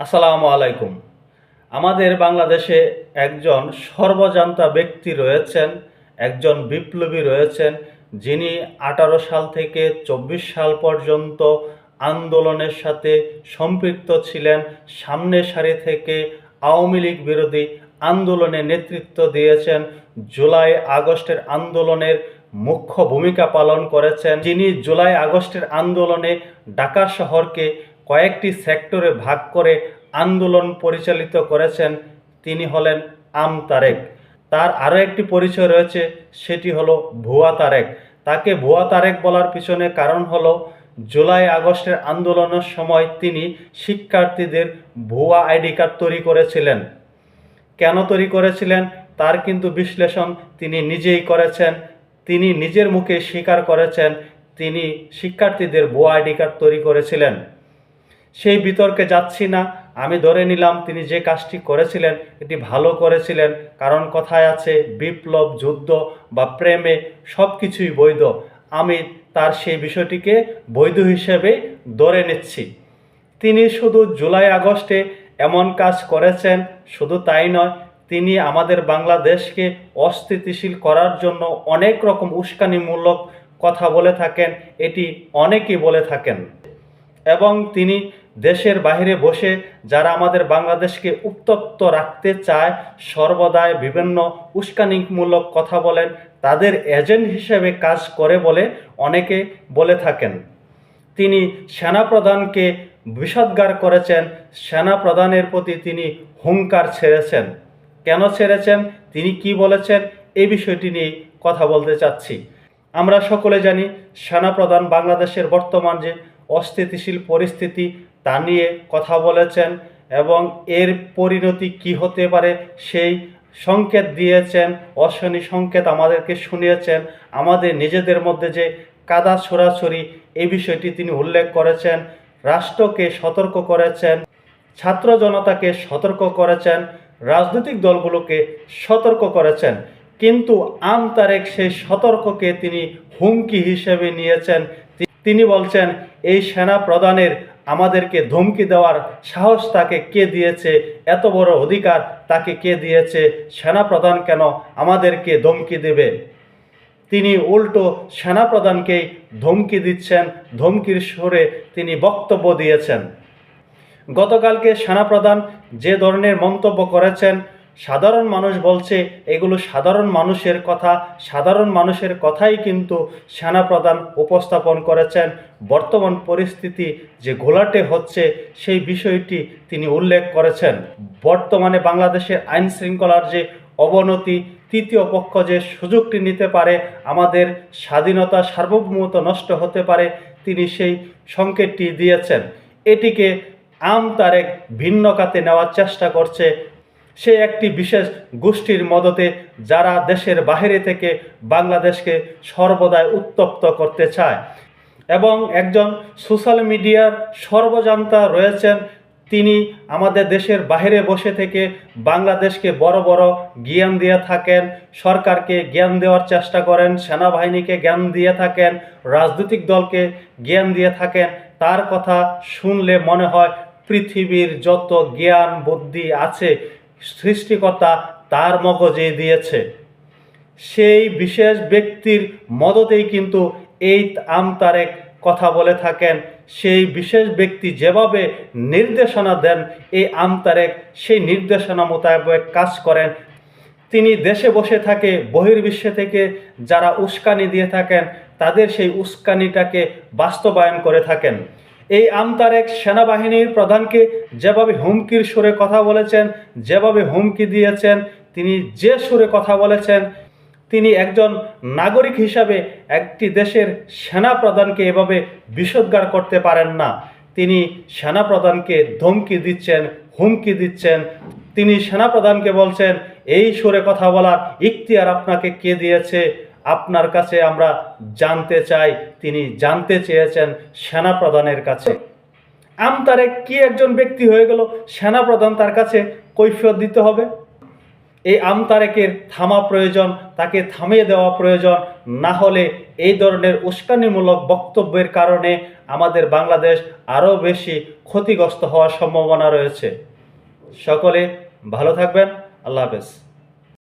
আসসালামু আলাইকুম। আমাদের বাংলাদেশে একজন সর্বজান্তা ব্যক্তি রয়েছেন, একজন বিপ্লবী রয়েছেন, যিনি আঠারো সাল থেকে চব্বিশ সাল পর্যন্ত আন্দোলনের সাথে সম্পৃক্ত ছিলেন সামনের সারি থেকে আওয়ামী লীগ বিরোধী আন্দোলনে নেতৃত্ব দিয়েছেন, জুলাই আগস্টের আন্দোলনের মুখ্য ভূমিকা পালন করেছেন। যিনি জুলাই আগস্টের আন্দোলনে ঢাকা শহরকে কয়েকটি সেক্টরে ভাগ করে আন্দোলন পরিচালিত করেছেন তিনি হলেন আম তারেক। তার আরও একটি পরিচয় রয়েছে, সেটি হলো ভুয়া তারেক। তাকে ভুয়া তারেক বলার পিছনে কারণ হলো, জুলাই আগস্টের আন্দোলনের সময় তিনি শিক্ষার্থীদের ভুয়া আইডি কার্ড তৈরি করেছিলেন। কেন তৈরি করেছিলেন? তার কিন্তু বিশ্লেষণ তিনি নিজেই করেছেন। তিনি নিজের মুখে স্বীকার করেছেন, তিনি শিক্ষার্থীদের ভুয়া আইডি কার্ড তৈরি করেছিলেন। সেই বিতর্কে যাচ্ছি না। আমি ধরে নিলাম তিনি যে কাজটি করেছিলেন, এটি ভালো করেছিলেন। কারণ কথায় আছে, বিপ্লব, যুদ্ধ বা প্রেমে সব কিছুই বৈধ। আমি তার সেই বিষয়টিকে বৈধ হিসেবে ধরে নিচ্ছি। তিনি শুধু জুলাই আগস্টে এমন কাজ করেছেন, শুধু তাই নয়, তিনি আমাদের বাংলাদেশকে অস্থিতিশীল করার জন্য অনেক রকম উস্কানিমূলক কথা বলে থাকেন, এটি অনেকেই বলে থাকেন। এবং তিনি দেশের বাইরে বসে যারা আমাদের বাংলাদেশকে উত্তপ্ত রাখতে চায়, সর্বদাই বিভিন্ন উস্কানিমূলক কথা বলেন, তাদের এজেন্ট হিসেবে কাজ করে বলে অনেকে বলে থাকেন। তিনি সেনাপ্রধানকে বিষদগার করেছেন, সেনাপ্রধানের প্রতি তিনি হুঙ্কার ছেড়েছেন। কেন ছেড়েছেন? তিনি কি বলেছেন? এই বিষয়টি নিয়ে কথা বলতে চাচ্ছি। আমরা সকলে জানি, সেনাপ্রধান বাংলাদেশের বর্তমান যে অস্থিতিশীল পরিস্থিতি তা নিয়ে কথা বলেছেন এবং এর পরিণতি কি হতে পারে সেই সংকেত দিয়েছেন অশনি সংকেত আমাদেরকে শুনিয়েছেন, আমাদের নিজেদের মধ্যে যে কাদা ছোড়াছড়ি এই বিষয়টি তিনি উল্লেখ করেছেন, রাষ্ট্রকে সতর্ক করেছেন, ছাত্র জনতাকে সতর্ক করেছেন, রাজনৈতিক দলগুলোকে সতর্ক করেছেন। কিন্তু আম তারেক সেই সতর্ককে তিনি হুমকি হিসেবে নিয়েছেন। তিনি বলছেন, এই সেনা প্রধানের আমাদেরকে ধমকি দেওয়ার সাহস তাকে কে দিয়েছে? এত বড় অধিকার তাকে কে দিয়েছে? সেনাপ্রধান কেন আমাদেরকে ধমকি দেবে? তিনি উল্টো সেনাপ্রধানকেই ধমকি দিচ্ছেন, ধমকির সুরে তিনি বক্তব্য দিয়েছেন। গতকালকে সেনাপ্রধান যে ধরনের মন্তব্য করেছেন সাধারণ মানুষ বলছে, এগুলো সাধারণ মানুষের কথা, সাধারণ মানুষের কথাই কিন্তু সেনাপ্রধান উপস্থাপন করেছেন। বর্তমান পরিস্থিতি যে ঘোলাটে হচ্ছে, সেই বিষয়টি তিনি উল্লেখ করেছেন। বর্তমানে বাংলাদেশের আইন শৃঙ্খলার যে অবনতি, তৃতীয় পক্ষ যে সুযোগটি নিতে পারে, আমাদের স্বাধীনতা সার্বভৌমত্ব নষ্ট হতে পারে, তিনি সেই সংকেতটি দিয়েছেন। এটিকে আম তারেক ভিন্ন কাতে নেওয়ার চেষ্টা করছে সে একটি বিশেষ গোষ্ঠীর মদতে যারা দেশের বাইরে থেকে বাংলাদেশকে সর্বদাই উত্তপ্ত করতে চায় এবং একজন সোশ্যাল মিডিয়ার সর্বজান্তা রয়েছেন, তিনি আমাদের দেশের বাইরে বসে থেকে বাংলাদেশকে বড় বড় জ্ঞান দিয়ে থাকেন, সরকারকে জ্ঞান দেওয়ার চেষ্টা করেন, সেনাবাহিনীকে জ্ঞান দিয়ে থাকেন, রাজনৈতিক দলকে জ্ঞান দিয়ে থাকেন। তার কথা শুনলে মনে হয় পৃথিবীর যত জ্ঞান বুদ্ধি আছে সৃষ্টিকর্তা তার মগজে দিয়েছে। সেই বিশেষ ব্যক্তির মদতেই কিন্তু এই আম তারেক কথা বলে থাকেন। সেই বিশেষ ব্যক্তি যেভাবে নির্দেশনা দেন, এই আম তারেক সেই নির্দেশনা মোতাবেক কাজ করেন। তিনি দেশে বসে থাকে, বহির্বিশ্বে থেকে যারা উস্কানি দিয়ে থাকেন, তাদের সেই উস্কানিটাকে বাস্তবায়ন করে থাকেন। এই আমতারেক সেনাবাহিনীর প্রধানকে যেভাবে হুমকির সুরে কথা বলেছেন, যেভাবে হুমকি দিয়েছেন, তিনি যে সুরে কথা বলেছেন, তিনি একজন নাগরিক হিসাবে একটি দেশের সেনা প্রধানকে এভাবে বিষোদ্গার করতে পারেন না। তিনি সেনা প্রধানকে ধমকি দিচ্ছেন, হুমকি দিচ্ছেন। তিনি সেনাপ্রধানকে বলছেন, এই সুরে কথা বলার ইখতিয়ার আপনাকে কে দিয়েছে? আপনার কাছে আমরা জানতে চাই, তিনি জানতে চেয়েছেন সেনাপ্রধানের কাছে। আমতারে কি একজন ব্যক্তি হয়ে গেল, সেনাপ্রধান তার কাছে কৈফিয়ত দিতে হবে? এই আমতারেকের থামা প্রয়োজন, তাকে থামিয়ে দেওয়া প্রয়োজন, না হলে এই ধরনের উস্কানিমূলক বক্তব্যের কারণে আমাদের বাংলাদেশ আরও বেশি ক্ষতিগ্রস্ত হওয়ার সম্ভাবনা রয়েছে। সকলে ভালো থাকবেন, আল্লাহ হাফেজ।